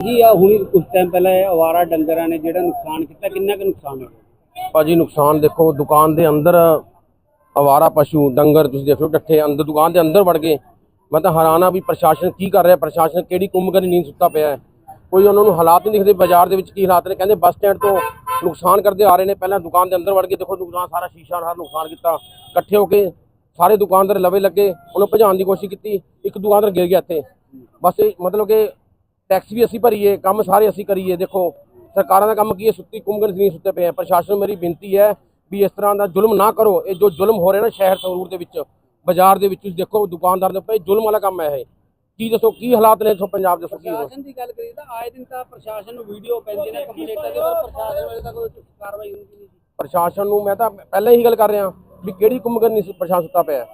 ਜੀ ਆ? ਹੁਣੀ ਕੁਝ ਟਾਈਮ ਪਹਿਲਾਂ ਇਹ ਅਵਾਰਾ ਡੰਗਰਾਂ ਨੇ ਜਿਹੜਾ ਨੁਕਸਾਨ ਕੀਤਾ, ਕਿੰਨਾ ਕੁ ਨੁਕਸਾਨ ਹੋਇਆ? ਭਾਜੀ ਨੁਕਸਾਨ ਦੇਖੋ, ਦੁਕਾਨ ਦੇ ਅੰਦਰ ਅਵਾਰਾ ਪਸ਼ੂ, ਡੰਗਰ, ਤੁਸੀਂ ਦੇਖ ਲਓ ਡੱਠੇ ਅੰਦਰ, ਦੁਕਾਨ ਦੇ ਅੰਦਰ ਵੜ ਗਏ। ਮੈਂ ਤਾਂ ਹੈਰਾਨ ਆ ਵੀ ਪ੍ਰਸ਼ਾਸਨ ਕੀ ਕਰ ਰਿਹਾ? ਪ੍ਰਸ਼ਾਸਨ ਕਿਹੜੀ ਕੁੰਭਕਰਨ ਨੀਂਦ ਸੁੱਤਾ ਪਿਆ ਹੈ? ਕੋਈ ਉਹਨਾਂ ਨੂੰ ਹਾਲਾਤ ਨਹੀਂ ਦਿਖਦੇ, ਬਾਜ਼ਾਰ ਦੇ ਵਿੱਚ ਕੀ ਹਾਲਾਤ ਨੇ? ਕਹਿੰਦੇ ਬੱਸ ਸਟੈਂਡ ਤੋਂ ਨੁਕਸਾਨ ਕਰਦੇ ਆ ਰਹੇ ਨੇ। ਪਹਿਲਾਂ ਦੁਕਾਨ ਦੇ ਅੰਦਰ ਵੜ ਕੇ ਦੇਖੋ ਦੁਕਾਨ ਸਾਰਾ ਸ਼ੀਸ਼ਾ ਸਾਰਾ ਨੁਕਸਾਨ ਕੀਤਾ। ਇਕੱਠੇ ਹੋ ਕੇ ਸਾਰੇ ਦੁਕਾਨਦਾਰ ਲਵੇ ਲੱਗੇ, ਉਹਨੂੰ ਭਜਾਉਣ ਦੀ ਕੋਸ਼ਿਸ਼ ਕੀਤੀ, ਇੱਕ ਦੁਕਾਨਦਾਰ ਗਿਰ ਗਿਆ ਇੱਥੇ। ਬਸ ਇਹ ਮਤਲਬ ਕਿ ਟੈਕਸ ਵੀ ਅਸੀਂ ਭਰੀਏ ਕੰਮ ਸਾਰੇ ਅਸੀਂ ਕਰੀਏ। ਦੇਖੋ ਸਰਕਾਰਾਂ ਦਾ ਕੰਮ ਕੀ ਹੈ? ਸੁੱਤੀ ਕੁੰਭਕਰਨ ਨਹੀਂ ਸੁੱਤੇ ਪਏ ਆ। ਪ੍ਰਸ਼ਾਸਨ ਨੂੰ ਮੇਰੀ ਬੇਨਤੀ ਹੈ ਵੀ ਇਸ ਤਰ੍ਹਾਂ ਦਾ ਜ਼ੁਲਮ ਨਾ ਕਰੋ। ਇਹ ਜੋ ਜ਼ੁਲਮ ਹੋ ਰਿਹਾ ਨਾ ਸ਼ਹਿਰ ਸੰਗਰੂਰ ਦੇ ਵਿੱਚ ਬਾਜ਼ਾਰ ਦੇ ਵਿੱਚ ਤੁਸੀਂ ਦੇਖੋ ਦੁਕਾਨਦਾਰ ਦੇ ਉੱਪਰ ਜ਼ੁਲਮ ਵਾਲਾ ਕੰਮ ਹੈ ਇਹ। ਕੀ ਦੱਸੋ ਕੀ ਹਾਲਾਤ ਨੇ ਇੱਥੋਂ ਪੰਜਾਬ ਦੇ ਦੱਸੋ ਕੀ ਹੋ ਪ੍ਰਸ਼ਾਸਨ ਦੀ ਗੱਲ ਕਰੀਏ ਤਾਂ ਆਏ ਦਿਨ ਤਾਂ ਪ੍ਰਸ਼ਾਸਨ ਨੂੰ ਵੀਡੀਓ ਪੈਂਦੇ ਨੇ ਕੰਪਲੇਂਟਾਂ ਦੇ ਪਰ ਪ੍ਰਸ਼ਾਸਨ ਵੇਲੇ ਤੱਕ ਕੋਈ ਕਾਰਵਾਈ ਹੁੰਦੀ ਨਹੀਂ ਪ੍ਰਸ਼ਾਸਨ ਨੂੰ ਮੈਂ ਤਾਂ ਪਹਿਲਾਂ ਹੀ ਗੱਲ ਕਰ ਰਿਹਾ ਵੀ ਕਿਹੜੀ ਕੁੰਭਕਰਨ ਨਹੀਂ ਪ੍ਰਸ਼ਾਸਨ ਸੁੱਤਾ ਪਿਆ।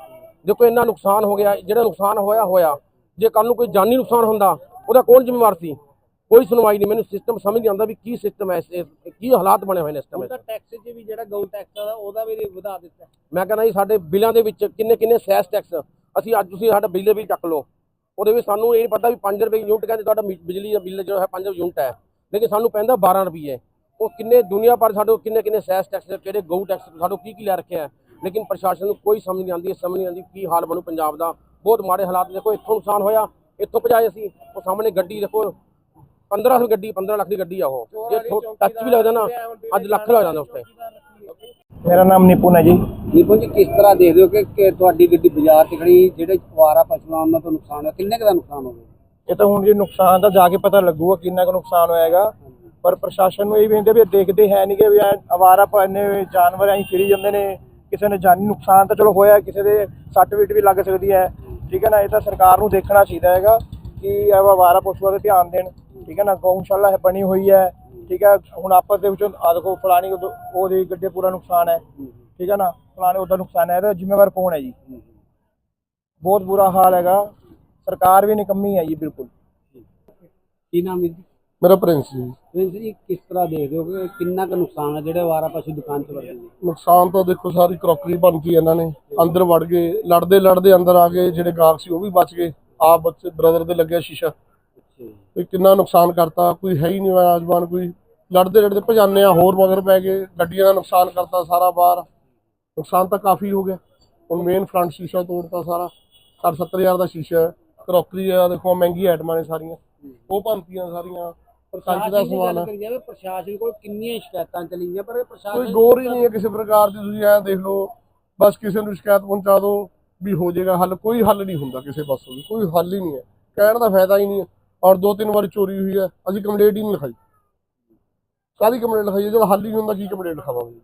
ਦੇਖੋ ਇੰਨਾ ਨੁਕਸਾਨ ਹੋ ਗਿਆ ਜਿਹੜਾ ਨੁਕਸਾਨ ਹੋਇਆ ਹੋਇਆ। ਜੇ ਕੱਲ ਨੂੰ ਕੋਈ ਜਾਨੀ ਨੁਕਸਾਨ ਹੁੰਦਾ ਉਹਦਾ ਕੌਣ ਜ਼ਿੰਮੇਵਾਰ ਸੀ? ਕੋਈ ਸੁਣਵਾਈ ਨਹੀਂ। ਮੈਨੂੰ ਸਿਸਟਮ ਸਮਝ ਨਹੀਂ ਆਉਂਦਾ ਵੀ ਕੀ ਸਿਸਟਮ ਹੈ ਇਸ ਇਸ- ਕੀ ਹਾਲਾਤ ਬਣੇ ਹੋਏ ਨੇ ਸਿਸਟਮ ਹੁਣ ਤਾਂ ਟੈਕਸ 'ਚ ਵੀ ਜਿਹੜਾ ਗਊ ਟੈਕਸ ਆ ਉਹਦਾ ਵੀ ਵਧਾ ਦਿੱਤਾ। ਮੈਂ ਕਹਿੰਦਾ ਜੀ ਸਾਡੇ ਬਿੱਲਾਂ ਦੇ ਵਿੱਚ ਕਿੰਨੇ ਕਿੰਨੇ ਸੈਸ ਟੈਕਸ ਅਸੀਂ ਅੱਜ ਤੁਸੀਂ ਸਾਡਾ ਬਿੱਲ ਵੀ ਚੱਕ ਲਓ। ਉਹਦੇ ਵਿੱਚ ਸਾਨੂੰ ਇਹ ਨਹੀਂ ਪਤਾ ਵੀ 5 ਰੁਪਏ ਯੂਨਿਟ ਕਹਿੰਦੇ ਤੁਹਾਡਾ ਬਿਜਲੀ ਦਾ ਬਿੱਲ ਜਿਹੜਾ ਹੈ 5 ਯੂਨਿਟ ਹੈ। ਲੇਕਿਨ ਸਾਨੂੰ ਪੈਂਦਾ 12 ਰੁਪਏ ਉਹ ਕਿੰਨੇ ਦੁਨੀਆ ਭਰ ਸਾਡੇ ਕਿੰਨੇ ਕਿੰਨੇ ਸੈਸ ਟੈਕਸ ਕਿਹੜੇ ਗਊ ਟੈਕਸ ਸਾਨੂੰ ਕੀ ਕੀ ਲੈ ਰੱਖਿਆ ਹੈ। ਲੇਕਿਨ ਪ੍ਰਸ਼ਾਸਨ ਨੂੰ ਕੋਈ ਸਮਝ ਨਹੀਂ ਆਉਂਦੀ ਸਮਝ ਨਹੀਂ ਆਉਂਦੀ ਕੀ ਹਾਲ ਬਣੂ ਪੰਜਾਬ ਦਾ। ਬਹੁਤ ਮਾੜੇ ਹਾਲਾਤ ਦੇਖੋ ਇੱਥੋਂ ਨੁਕਸਾਨ ਹੋਇਆ। ਇੱਥੋਂ ਭਜਾਏ ਅਸੀਂ ਉਹ ਸਾਹਮਣੇ ਗੱਡੀ ਦੇਖੋ 15 ਦੀ ਗੱਡੀ 15 ਲੱਖ ਦੀ ਗੱਡੀ ਆ ਉਹ। ਜੇ ਟੱਚ ਵੀ ਲੱਗਦਾ ਨਾ ਅੱਜ ਲੱਖ ਲੱਗ ਜਾਂਦਾ ਉਸ ਤੇ ਮੇਰਾ ਨਾਮ ਨਿਪੁਨ ਹੈ ਜੀ। ਨਿਪੁੰਨ ਜੀ ਕਿਸ ਤਰ੍ਹਾਂ ਦੇਖਦੇ ਹੋ ਕਿ ਤੁਹਾਡੀ ਗੱਡੀ ਬਾਜ਼ਾਰ 'ਚ ਖੜੀ ਜਿਹੜੇ ਅਵਾਰਾ ਪਸ਼ੂਆਂ ਉਹਨਾਂ ਤੋਂ ਨੁਕਸਾਨ ਹੋਇਆ ਕਿੰਨੇ ਕੁ ਦਾ ਨੁਕਸਾਨ ਹੋ ਗਿਆ? ਇਹ ਤਾਂ ਹੁਣ ਜੀ ਨੁਕਸਾਨ ਤਾਂ ਜਾ ਕੇ ਪਤਾ ਲੱਗੂਗਾ ਕਿੰਨਾ ਕੁ ਨੁਕਸਾਨ ਹੋਏਗਾ ਪਰ ਪ੍ਰਸ਼ਾਸਨ ਨੂੰ ਇਹ ਵੀ ਕਹਿੰਦੇ ਵੀ ਇਹ ਦੇਖਦੇ ਹੈ ਨਹੀਂ ਕਿ ਵੀ ਐਂ ਅਵਾਰਾ ਪੰਨੇ ਜਾਨਵਰ ਐਂ ਫਿਰੀ ਜਾਂਦੇ ਨੇ। ਕਿਸੇ ਨੇ ਜਾਨੀ ਨੁਕਸਾਨ ਤਾਂ ਚਲੋ ਹੋਇਆ ਕਿਸੇ ਦੇ ਸੱਟ ਵੀਟ ਵੀ ਲੱਗ ਸਕਦੀ ਹੈ। ਠੀਕ ਹੈ ਨਾ ਇਹ ਤਾਂ ਸਰਕਾਰ ਨੂੰ ਦੇਖਣਾ ਚਾਹੀਦਾ ਹੈਗਾ ਕਿ ਇਹ ਅਵਾਰਾ ਪਸ਼ੂਆਂ ਤੇ ਧਿਆਨ ਦੇਣ। ਠੀਕ ਹੈ ਨਾ ਗਊਸ਼ਾਲਾ ਹੈ ਬਣੀ ਹੋਈ ਹੈ। ਠੀਕ ਹੈ ਹੁਣ ਆਪਸ ਦੇ ਵਿੱਚੋਂ ਆ ਦੇਖੋ ਫਲਾਣੀ ਉਹਦੇ- ਉਹਦੀ ਗੱਡੇ ਪੂਰਾ ਨੁਕਸਾਨ ਹੈ। ਠੀਕ ਹੈ ਨਾ ਫਲਾਣੇ ਉਹਦਾ ਨੁਕਸਾਨ ਹੈ ਇਹਦਾ ਜ਼ਿੰਮੇਵਾਰ ਕੌਣ ਹੈ ਜੀ? ਬਹੁਤ ਬੁਰਾ ਹਾਲ ਹੈਗਾ। ਸਰਕਾਰ ਵੀ ਨਿਕੰਮੀ ਹੈ ਜੀ ਬਿਲਕੁਲ। ਕੀ ਨਾਮ ਹੈ ਜੀ? ਮੇਰਾ ਪ੍ਰਿੰਸ ਜੀ ਪ੍ਰਿੰਸ ਜੀ ਕਿਸ ਤਰ੍ਹਾਂ ਦੇਖਦੇ ਹੋ ਕਿ ਕਿੰਨਾ ਕੁ ਨੁਕਸਾਨ ਹੈ? ਜਿਹੜੇ ਅਵਾਰਾ ਪਸ਼ੂ ਦੁਕਾਨ 'ਚ ਵੜਦੇ ਨੇ ਨੁਕਸਾਨ ਤਾਂ ਦੇਖੋ ਸਾਰੀ ਕਰੋਕਰੀ ਬਣ ਗਈ ਇਹਨਾਂ ਨੇ। ਅੰਦਰ ਵੜ ਗਏ ਲੜਦੇ ਲੜਦੇ ਅੰਦਰ ਆ ਗਏ ਜਿਹੜੇ ਗਾਹਕ ਸੀ ਉਹ ਵੀ ਬਚ ਗਏ। ਆਪ ਬੱਚੇ ਬ੍ਰਦਰ ਦੇ ਲੱਗਿਆ ਸ਼ੀਸ਼ਾ। ਤੇ ਕਿੰਨਾ ਨੁਕਸਾਨ ਕਰਤਾ ਕੋਈ ਹੈ ਹੀ ਨਹੀਂ ਆਜਮਾਨ ਕੋਈ ਲੜਦੇ ਲੜਦੇ ਭਜਾਨੇ ਆ ਹੋਰ ਮਗਰ ਪੈ ਗਏ ਗੱਡੀਆਂ ਦਾ ਨੁਕਸਾਨ ਕਰਤਾ ਸਾਰਾ ਬਾਹਰ। ਨੁਕਸਾਨ ਤਾਂ ਕਾਫੀ ਹੋ ਗਿਆ। ਹੁਣ ਮੇਨ ਫਰੰਟ ਸ਼ੀਸ਼ਾ ਤੋੜਤਾ ਸਾਰਾ। 60 70000 ਦਾ ਸ਼ੀਸ਼ਾ ਕਰੋਕਰੀ ਆ ਦੇਖੋ ਮਹਿੰਗੀ ਆਈਟਮਾਂ ਨੇ ਸਾਰੀਆਂ। ਉਹ ਭੰਨਤੀਆਂ ਸਾਰੀਆਂ। ਕੰਚ ਦਾ ਪ੍ਰਸ਼ਾਸਨ ਦੀ ਆ ਕਰੀ ਜਾਵੇ ਪ੍ਰਸ਼ਾਸਨ ਕੋਲ ਕਿੰਨੀਆਂ ਸ਼ਿਕਾਇਤਾਂ ਚਲੀਆਂ ਪਰ ਇਹ ਕੋਈ ਪ੍ਰਸ਼ਾਸਨ ਗੌਰ ਹੀ ਨਹੀਂ ਹੈ ਕਿਸੇ ਪ੍ਰਕਾਰ ਦੀ ਤੁਸੀਂ ਐ ਦੇਖ ਲਓ ਬਸ ਕਿਸੇ ਨੂੰ ਸ਼ਿਕਾਇਤ ਪਹੁੰਚਾ ਦਿਓ ਵੀ ਹੋ ਜਾਏਗਾ ਹੱਲ ਕੋਈ ਹੱਲ ਨਹੀਂ ਹੁੰਦਾ ਕਿਸੇ ਪਾਸੋਂ ਵੀ ਕੋਈ ਹੱਲ ਹੀ ਨਹੀਂ ਹੈ। ਕਹਿਣ ਦਾ ਫਾਇਦਾ ਹੀ ਨਹੀਂ ਹੈ। ਔਰ ਦੋ ਤਿੰਨ ਵਾਰ ਚੋਰੀ ਹੋਈ ਹੈ ਅਸੀਂ ਕੰਪਲੇਂਟ ਹੀ ਨਹੀਂ ਲਿਖਾਈ। ਕਾਹਦੀ ਕੰਪਲੇਂਟ ਲਿਖਾਈ ਹੈ? ਜਦੋਂ ਹੱਲ ਹੀ ਨਹੀਂ ਹੁੰਦਾ ਕੀ ਕੰਪਲੇਂਟ ਲਿਖਾਵਾਂਗੇ?